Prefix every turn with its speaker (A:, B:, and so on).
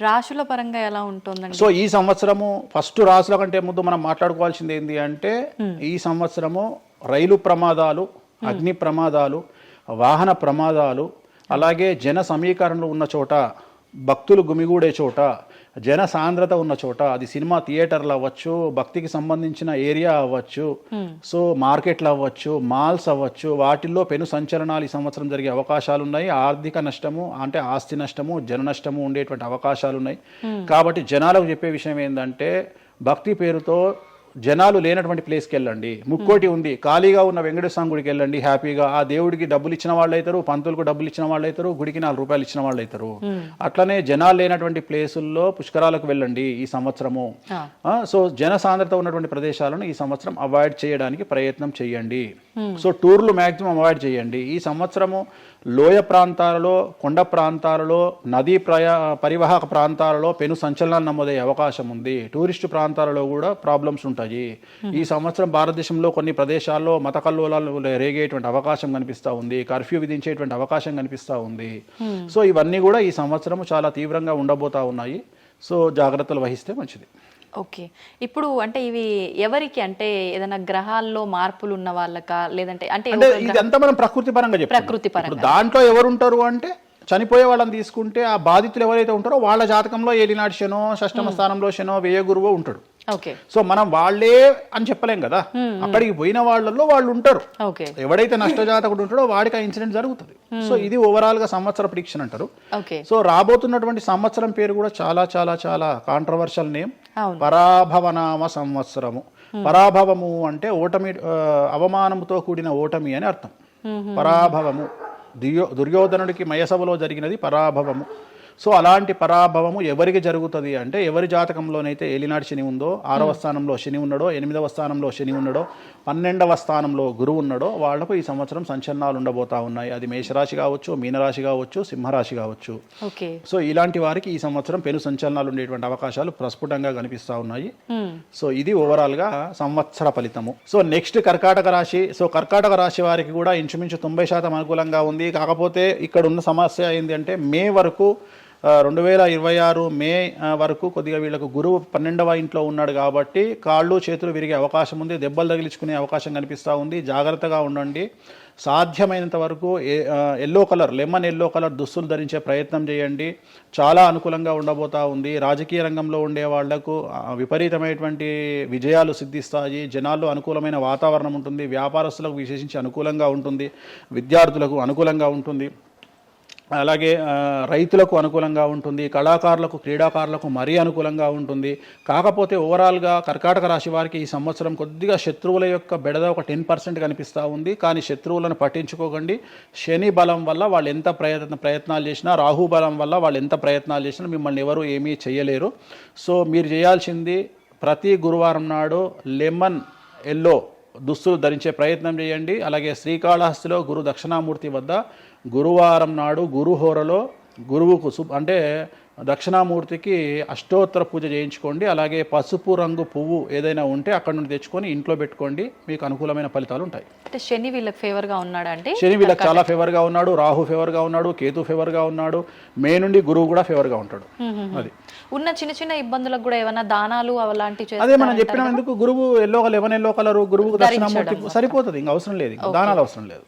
A: రాశుల పరంగా ఎలా ఉంటుందండి?
B: సో ఈ సంవత్సరము ఫస్ట్ రాసుల కంటే ముందు మనం మాట్లాడుకోవాల్సింది ఏంటి అంటే ఈ సంవత్సరము రైలు ప్రమాదాలు అగ్ని ప్రమాదాలు వాహన ప్రమాదాలు అలాగే జన సమీకరణలు ఉన్న చోట భక్తులు గుమిగూడే చోట జన సాంద్రత ఉన్న చోట అది సినిమా థియేటర్లు అవ్వచ్చు భక్తికి సంబంధించిన ఏరియా అవ్వచ్చు సో మార్కెట్లు అవ్వచ్చు మాల్స్ అవ్వచ్చు వాటిల్లో పెను సంచలనాలు ఈ సంవత్సరం జరిగే అవకాశాలు ఉన్నాయి ఆర్థిక నష్టము అంటే ఆస్తి నష్టము జన నష్టము ఉండేటువంటి అవకాశాలు ఉన్నాయి కాబట్టి జనాలకు చెప్పే విషయం ఏంటంటే భక్తి పేరుతో జనాలు లేనటువంటి ప్లేస్కి వెళ్ళండి. ముక్కోటి ఉంది. ఖాళీగా ఉన్న వెంకటేశ్వర గుడికి వెళ్ళండి. హ్యాపీగా ఆ దేవుడికి డబ్బులు ఇచ్చిన వాళ్ళు అవుతారు పంతులకు డబ్బులు ఇచ్చిన వాళ్ళు అవుతారు గుడికి నాలుగు రూపాయలు ఇచ్చిన వాళ్ళు అవుతారు. అట్లనే జనాలు లేనటువంటి ప్లేసుల్లో పుష్కరాలకు వెళ్ళండి ఈ సంవత్సరము. సో జన సాంద్రత ఉన్నటువంటి ప్రదేశాలను ఈ సంవత్సరం అవాయిడ్ చేయడానికి ప్రయత్నం చేయండి. సో టూర్లు మాక్సిమం అవాయిడ్ చేయండి. ఈ సంవత్సరము లోయ ప్రాంతాలలో కొండ ప్రాంతాలలో నదీ ప్రయా పరివాహక ప్రాంతాలలో పెను సంచలనాలు నమోదయ్యే అవకాశం ఉంది. టూరిస్టు ప్రాంతాలలో కూడా ప్రాబ్లమ్స్ ఉంటాయి. ఈ సంవత్సరం భారతదేశంలో కొన్ని ప్రదేశాల్లో మత కల్లోలాలు రేగేటువంటి అవకాశం కనిపిస్తూ ఉంది. కర్ఫ్యూ విధించేటువంటి అవకాశం కనిపిస్తూ ఉంది. సో ఇవన్నీ కూడా ఈ సంవత్సరం చాలా తీవ్రంగా ఉండబోతా ఉన్నాయి. సో జాగ్రత్తలు వహిస్తే మంచిది.
A: ఓకే. ఇప్పుడు అంటే ఇవి ఎవరికి అంటే ఏదైనా గ్రహాల్లో మార్పులు ఉన్న వాళ్ళకా? లేదంటే అంటే
B: ఇదంతా మనం ప్రకృతి పరంగా
A: ప్రకృతి పరంగా.
B: దాంట్లో ఎవరు ఉంటారు అంటే చనిపోయే వాళ్ళని తీసుకుంటే ఆ బాధితులు ఎవరైతే ఉంటారో వాళ్ళ జాతకంలో ఏలినాటి శనో షష్టమ స్థానంలో శనో వ్యయ గురువో ఉంటాడు సో మనం వాళ్ళే అని చెప్పలేం కదా. అక్కడికి పోయిన వాళ్ళల్లో వాళ్ళు ఉంటారు. ఎవడైతే నష్టజాతకుడు ఉంటాడో వాడికి ఆ ఇన్సిడెంట్ జరుగుతుంది. సో ఇది ఓవరాల్గా సంవత్సర ప్రిడిక్షన్ అంటారు. సో రాబోతున్నటువంటి సంవత్సరం పేరు కూడా చాలా చాలా చాలా కాంట్రవర్షియల్ నేమ్ పరాభవనామ సంవత్సరము. పరాభవము అంటే ఓటమి అవమానముతో కూడిన ఓటమి అని అర్థం. పరాభవము. దుర్యో దుర్యోధనుడికి మయసభలో జరిగినది పరాభవము. సో అలాంటి పరాభవము ఎవరికి జరుగుతుంది అంటే ఎవరి జాతకంలోనైతే ఏలినాటి శని ఉందో ఆరవ స్థానంలో శని ఉన్నాడో ఎనిమిదవ స్థానంలో శని ఉన్నాడో పన్నెండవ స్థానంలో గురువు ఉన్నాడో వాళ్ళకు ఈ సంవత్సరం సంచలనాలు ఉండబోతా ఉన్నాయి. అది మేషరాశి కావచ్చు మీనరాశి కావచ్చు సింహరాశి కావచ్చు.
A: ఓకే.
B: సో ఇలాంటి వారికి ఈ సంవత్సరం పెను సంచలనాలు ఉండేటువంటి అవకాశాలు ప్రస్ఫుటంగా కనిపిస్తూ ఉన్నాయి.
A: హ్మ్.
B: సో ఇది ఓవరాల్గా సంవత్సర ఫలితము. సో నెక్స్ట్ కర్కాటక రాశి సో కర్కాటక రాశి వారికి కూడా ఇంచుమించు తొంభై శాతం అనుకూలంగా ఉంది. కాకపోతే ఇక్కడ ఉన్న సమస్య ఏంటి అంటే మే వరకు రెండు వేల ఇరవై ఆరు మే వరకు కొద్దిగా వీళ్ళకు గురువు పన్నెండవ ఇంట్లో ఉన్నాడు కాబట్టి కాళ్ళు చేతులు విరిగే అవకాశం ఉంది దెబ్బలు తగిలించుకునే అవకాశం కనిపిస్తూ ఉంది. జాగ్రత్తగా ఉండండి. సాధ్యమైనంత వరకు yellow colour lemon yellow colour దుస్తులు ధరించే ప్రయత్నం చేయండి. చాలా అనుకూలంగా ఉండబోతా ఉంది. రాజకీయ రంగంలో ఉండే వాళ్ళకు విపరీతమైనటువంటి విజయాలు సిద్ధిస్తాయి. జనాల్లో అనుకూలమైన వాతావరణం ఉంటుంది. వ్యాపారస్తులకు విశేషించి అనుకూలంగా ఉంటుంది. విద్యార్థులకు అనుకూలంగా ఉంటుంది. అలాగే రైతులకు అనుకూలంగా ఉంటుంది కళాకారులకు క్రీడాకారులకు మరీ అనుకూలంగా ఉంటుంది. కాకపోతే ఓవరాల్గా కర్కాటక రాశి వారికి ఈ సంవత్సరం కొద్దిగా శత్రువుల యొక్క బెడద ఒక టెన్ పర్సెంట్ కనిపిస్తూ ఉంది. కానీ శత్రువులను పట్టించుకోకండి. శని బలం వల్ల వాళ్ళు ఎంత ప్రయత్న ప్రయత్నాలు చేసినా రాహు బలం వల్ల వాళ్ళు ఎంత ప్రయత్నాలు చేసినా మిమ్మల్ని ఎవరు ఏమీ చేయలేరు. సో మీరు చేయాల్సింది ప్రతి గురువారం నాడు లెమన్ ఎల్లో దుస్తులు ధరించే ప్రయత్నం చేయండి. అలాగే శ్రీకాళహస్తిలో గురు దక్షిణామూర్తి వద్ద గురువారం నాడు గురుహోరలో గురువుకు సు అంటే దక్షిణామూర్తికి అష్టోత్తర పూజ చేయించుకోండి అలాగే పసుపు రంగు పువ్వు ఏదైనా ఉంటే అక్కడ నుండి తెచ్చుకొని ఇంట్లో పెట్టుకోండి. మీకు అనుకూలమైన ఫలితాలు ఉంటాయి.
A: అంటే శని వీళ్ళకి ఫేవర్గా ఉన్నాడా అంటే
B: శని వీళ్ళకి చాలా ఫేవర్గా ఉన్నాడు రాహు ఫేవర్గా ఉన్నాడు కేతు ఫేవర్గా ఉన్నాడు మే నుండి గురువు కూడా ఫేవర్గా ఉంటాడు. అది.
A: ఉన్న చిన్న చిన్న ఇబ్బందులకు కూడా ఏమైనా దానాలు అలాంటివి
B: అదే మనం చెప్పిన ఎందుకు? గురువు ఎల్లో లెవెన్ ఎల్లో కలర్ గురువుకు దక్షిణామూర్తి సరిపోతుంది ఇంకా అవసరం లేదు ఇంకా దానాలు అవసరం లేదు.